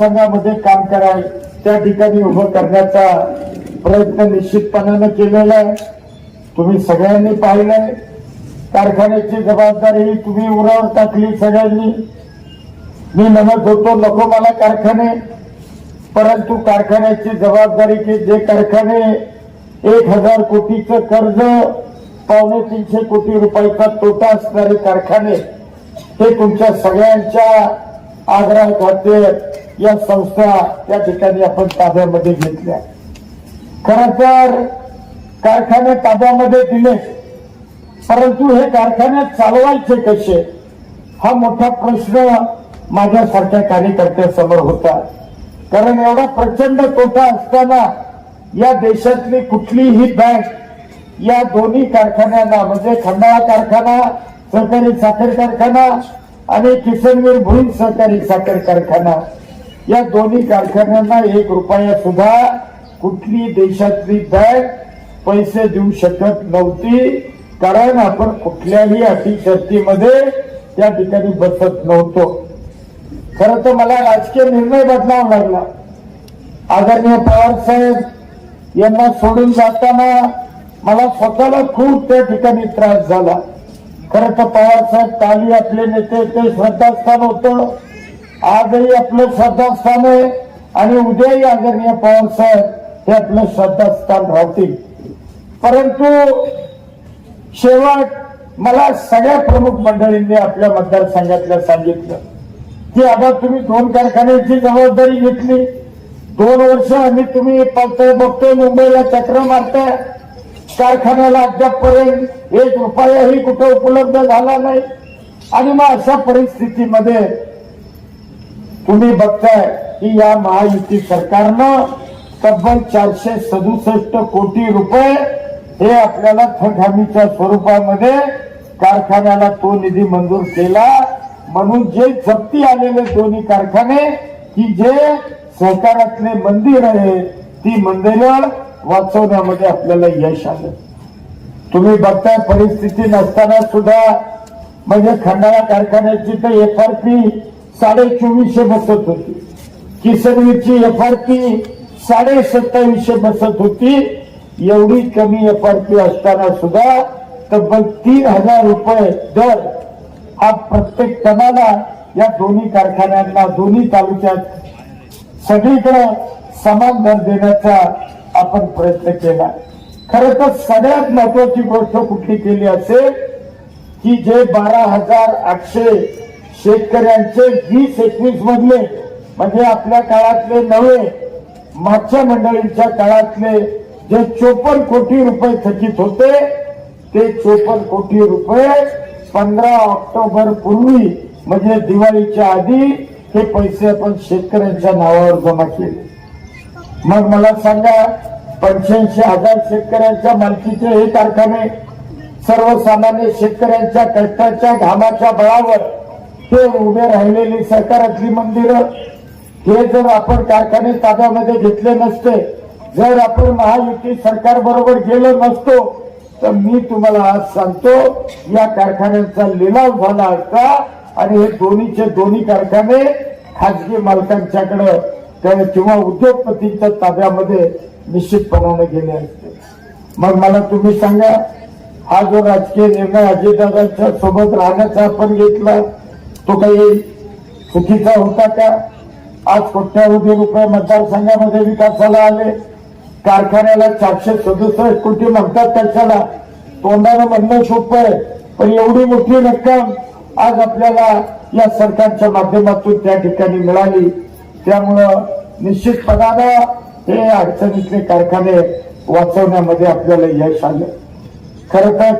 मतदारसंघामध्ये काम कराय त्या ठिकाणी उभं करण्याचा प्रयत्न निश्चितपणानं केलेला आहे. तुम्ही सगळ्यांनी पाहिलंय. कारखान्याची जबाबदारी तुम्ही उरावर टाकली सगळ्यांनी. मी म्हणत होतो नको मला कारखाने. परंतु कारखान्याची जबाबदारी की जे कारखाने एक हजार कोटीचं कर्ज पावणे तीनशे कोटी रुपयाचा तोटा असणारे कारखाने हे तुमच्या सगळ्यांच्या आग्रह या संस्था त्या ठिकाणी आपण ताब्यामध्ये घेतल्या. खर तर कारखाने ताब्यामध्ये दिले. परंतु हे कारखाने चालवायचे कसे? हा मोठा प्रश्न माझ्यासारख्या कार्यकर्त्यासमोर होता. कारण एवढा प्रचंड तोटा असताना या देशातली कुठलीही बँक या दोन्ही कारखान्यांना म्हणजे खंडाळा कारखाना सहकारी साखर कारखाना आणि किसनवीर भुईन सहकारी साखर कारखाना या दोन्ही कारखान्यांना एक रुपया सुद्धा कुठली देशातली बँक पैसे देऊ शकत नव्हती. कारण आपण कुठल्याही अटी शर्तीमध्ये त्या ठिकाणी बसत नव्हतो. खर तर मला राजकीय निर्णय बदलावा लागला. आदरणीय पवार साहेब यांना सोडून जाताना मला स्वतःला खूप त्या ठिकाणी त्रास झाला. खरं तर पवार साहेब काली आपले नेते ते श्रद्धास्थान होतं. आजही आपलं श्रद्धास्थान आहे आणि उद्याही आदरणीय पवार साहेब हे आपलं श्रद्धास्थान राहतील. परंतु शेवट मला सगळ्या प्रमुख मंडळींनी आपल्या मतदारसंघातल्या सांगितलं की आता तुम्ही दोन कारखान्याची जबाबदारी घेतली. दोन वर्ष आम्ही तुम्ही पाहतोय बघतोय मुंबईला चक्र मारताय. कारखान्याला अद्यापपर्यंत एक रुपयाही कुठं उपलब्ध झाला नाही. आणि मग अशा परिस्थितीमध्ये तुम्ही बघताय की या महायुती सरकारनं तब्बल चारशे सदुसष्ट कोटी रुपये हे आपल्याला थकहामीच्या स्वरूपामध्ये कारखान्याला तो निधी मंजूर केला. म्हणून जे जप्ती आलेले दोन्ही कारखाने की जे सहकारातले मंदिर आहे ती मंदिरं वाचवण्यामध्ये आपल्याला यश आलं. तुम्ही बघताय परिस्थिती नसताना सुद्धा म्हणजे खंडाळा कारखान्याची तर एफ आर पी साडे चोवीसशे बसत होती. किसनवीरची एफ आर पी साडे सत्तावीसशे बसत होती. एवढी कमी एफ आर पी असताना सुद्धा तब्बल तीन हजार रुपये दर हा प्रत्येक टनाला या दोन्ही कारखान्यांना दोन्ही तालुक्यात सगळीकडे समान दर देण्याचा आपण प्रयत्न केला. खर तर सगळ्यात महत्वाची गोष्ट कुठली केली असेल? की जे बारा हजार आठशे शेतकऱ्यांचे वीस एकवीस मधले म्हणजे आपल्या काळातले नवे मागच्या मंडळींच्या काळातले जे चोपन्न कोटी रुपये थकीत होते ते चोपन्न कोटी रुपये पंधरा ऑक्टोबर पूर्वी म्हणजे दिवाळीच्या आधी हे पैसे आपण शेतकऱ्यांच्या नावावर जमा केले. मग मला सांगा पंच्याऐंशी हजार शेतकऱ्यांच्या मालकीचे हे कारखाने सर्वसामान्य शेतकऱ्यांच्या कष्टाच्या घामाच्या बळावर ते उभे राहिलेली सरकारातली मंदिरं हे जर आपण कारखाने ताब्यामध्ये घेतले नसते जर आपण महायुती सरकार बरोबर गेलो नसतो तर मी तुम्हाला आज सांगतो या कारखान्यांचा लिलाव झाला असता आणि हे दोन्हीचे दोन्ही कारखाने खाजगी मालकांच्याकडे किंवा उद्योगपतींच्या ताब्यामध्ये निश्चितपणाने गेले असते. मग मला तुम्ही सांगा हा जो राजकीय निर्णय अजितदादांच्या सोबत राहण्याचा आपण घेतला तो काही चुकीचा होता का आज कोट्यावधी रुपये मतदारसंघामध्ये विकासाला आले कारखान्याला चारशे सदुसष्ट कोटी म्हणतात त्याच्याला. तोंडानं म्हणणं सोपं आहे पण एवढी मोठी रक्कम आज आपल्याला या सरकारच्या माध्यमातून त्या ठिकाणी मिळाली. त्यामुळं निश्चितपणानं हे अडचणीतले कारखाने वाचवण्यामध्ये आपल्याला यश आलं. खरं तर